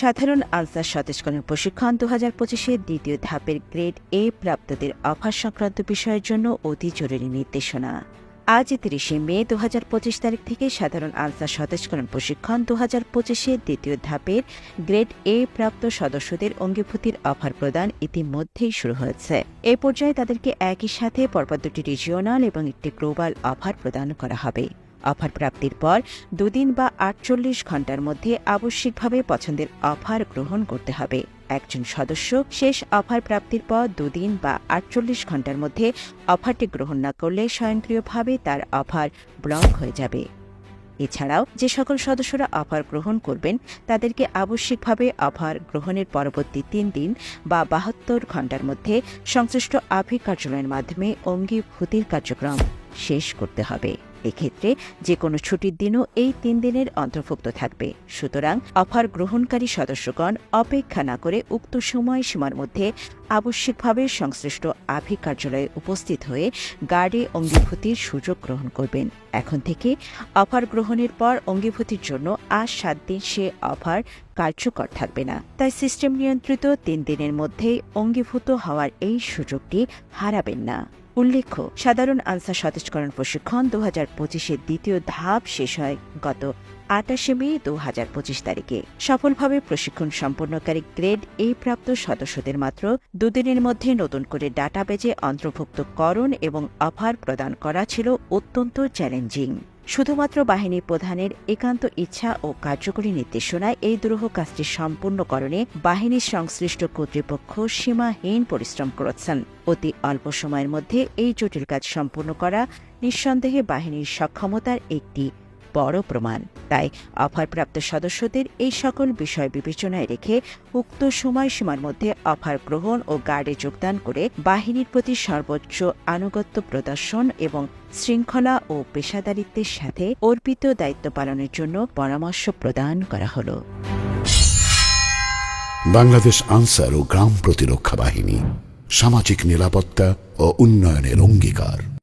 সাধারণ আলসার সতেজকরণ প্রশিক্ষণ দু হাজার পঁচিশে দ্বিতীয় ধাপের গ্রেড এ প্রাপ্তদের অফার সংক্রান্ত বিষয়ের জন্য অতি জরুরি নির্দেশনা। আজ তিরিশে মে দু হাজার পঁচিশ তারিখ থেকে সাধারণ আলসার সতেজকরণ প্রশিক্ষণ দু হাজার পঁচিশে দ্বিতীয় ধাপের গ্রেড এ প্রাপ্ত সদস্যদের অঙ্গীভূতির অফার প্রদান ইতিমধ্যেই শুরু হয়েছে। এ পর্যায়ে তাদেরকে একই সাথে পরপর দুটি রিজিওনাল এবং একটি গ্লোবাল অফার প্রদান করা হবে। অফার প্রাপ্তির পর দুদিন বা আটচল্লিশ ঘণ্টার মধ্যে আবশ্যিকভাবে পছন্দের অফার গ্রহণ করতে হবে। একজন সদস্য শেষ অফার প্রাপ্তির পর দুদিন বা আটচল্লিশ ঘণ্টার মধ্যে অফারটি গ্রহণ না করলে স্বয়ংক্রিয়ভাবে তার অফার ব্লক হয়ে যাবে। এছাড়াও যে সকল সদস্যরা অফার গ্রহণ করবেন, তাদেরকে আবশ্যিকভাবে অফার গ্রহণের পরবর্তী তিন দিন বা বাহাত্তর ঘণ্টার মধ্যে সংশ্লিষ্ট আভিক কার্যালয়ের মাধ্যমে অঙ্গীভূতির কার্যক্রম শেষ করতে হবে। এক্ষেত্রে যে কোনো ছুটির দিনও এই তিন দিনের অন্তর্ভুক্ত থাকবে। সুতরাং অফার গ্রহণকারী সদস্যগণ অপেক্ষা না করে উক্ত সময়সীমার মধ্যে আবশ্যিকভাবে সংশ্লিষ্ট আভিক কার্যালয়ে উপস্থিত হয়ে গার্ডে অঙ্গীভূতির সুযোগ গ্রহণ করবেন। এখন থেকে অফার গ্রহণের পর অঙ্গীভূতির জন্য আজ সাত দিন সে অফার কার্যকর থাকবে না। তাই সিস্টেম নিয়ন্ত্রিত তিন দিনের মধ্যেই অঙ্গীভূত হওয়ার এই সুযোগটি হারাবেন না। উল্লেখ্য, সাধারণ আনসার সতেজকরণ প্রশিক্ষণ দু হাজার পঁচিশের দ্বিতীয় ধাপ শেষ হয় গত আটাশে মে দু হাজার পঁচিশ তারিখে। সফলভাবে প্রশিক্ষণ সম্পন্নকারী গ্রেড এ প্রাপ্ত সদস্যদের মাত্র দুদিনের মধ্যে নতুন করে ডাটাবেজে অন্তর্ভুক্তকরণ এবং অফার প্রদান করা ছিল অত্যন্ত চ্যালেঞ্জিং। শুধুমাত্র বাহিনী প্রধানের একান্ত ইচ্ছা ও কার্যকরী নির্দেশনায় এই দুরূহ কাজটি সম্পূর্ণকরণে বাহিনীর সংশ্লিষ্ট কর্তৃপক্ষ সীমাহীন পরিশ্রম করেছেন। অতি অল্প সময়ের মধ্যে এই জটিল কাজ সম্পূর্ণ করা নিঃসন্দেহে বাহিনীর সক্ষমতার একটি বড় প্রমাণ। তাই অফারপ্রাপ্ত সদস্যদের এই সকল বিষয় বিবেচনায় রেখে উক্ত সময়সীমার মধ্যে অফার গ্রহণ ও গার্ডে যোগদান করে বাহিনীর প্রতি সর্বোচ্চ আনুগত্য প্রদর্শন এবং শৃঙ্খলা ও পেশাদারিত্বের সাথে অর্পিত দায়িত্ব পালনের জন্য পরামর্শ প্রদান করা হলো। বাংলাদেশ আনসার ও গ্রাম প্রতিরক্ষা বাহিনী সামাজিক নিরাপত্তা ও উন্নয়নের অঙ্গীকার।